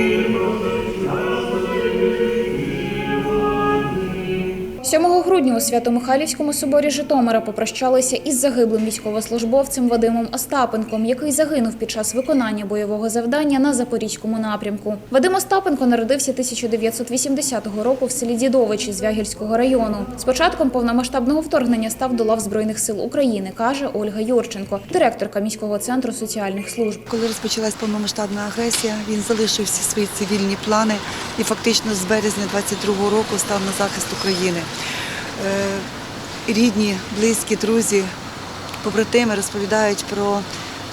Amen. Сьомого грудня у Свято-Михайлівському соборі Житомира попрощалися із загиблим військовослужбовцем Вадимом Остапенком, який загинув під час виконання бойового завдання на Запорізькому напрямку. Вадим Остапенко народився 1980 року в селі Дідовичі з Вягільського району. З початком повномасштабного вторгнення став до лав Збройних сил України, каже Ольга Юрченко, директорка міського центру соціальних служб. Коли розпочалась повномасштабна агресія, він залишив всі свої цивільні плани і фактично з березня 22-го року став на захист України. Е, Рідні, близькі, друзі, побратими розповідають про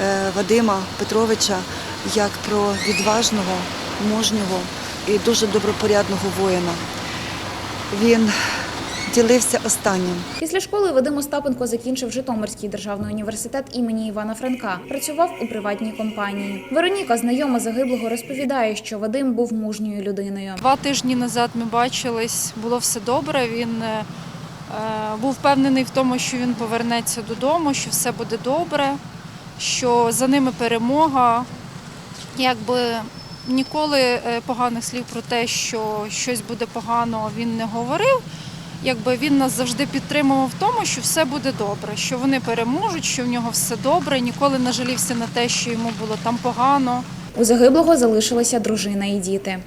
е, Вадима Петровича як про відважного, мужнього і дуже добропорядного воїна. Він ділився останнім. Після школи Вадим Остапенко закінчив Житомирський державний університет імені Івана Франка. Працював у приватній компанії. Вероніка, знайома загиблого, розповідає, що Вадим був мужньою людиною. Два тижні назад ми бачились, було все добре. Він е, е, був впевнений в тому, що він повернеться додому, що все буде добре, що за ними перемога. Якби ніколи е, поганих слів про те, що щось буде погано, він не говорив. Якби він нас завжди підтримував в тому, що все буде добре, що вони переможуть, що в нього все добре, ніколи не жалівся на те, що йому було там погано. У загиблого залишилася дружина і діти.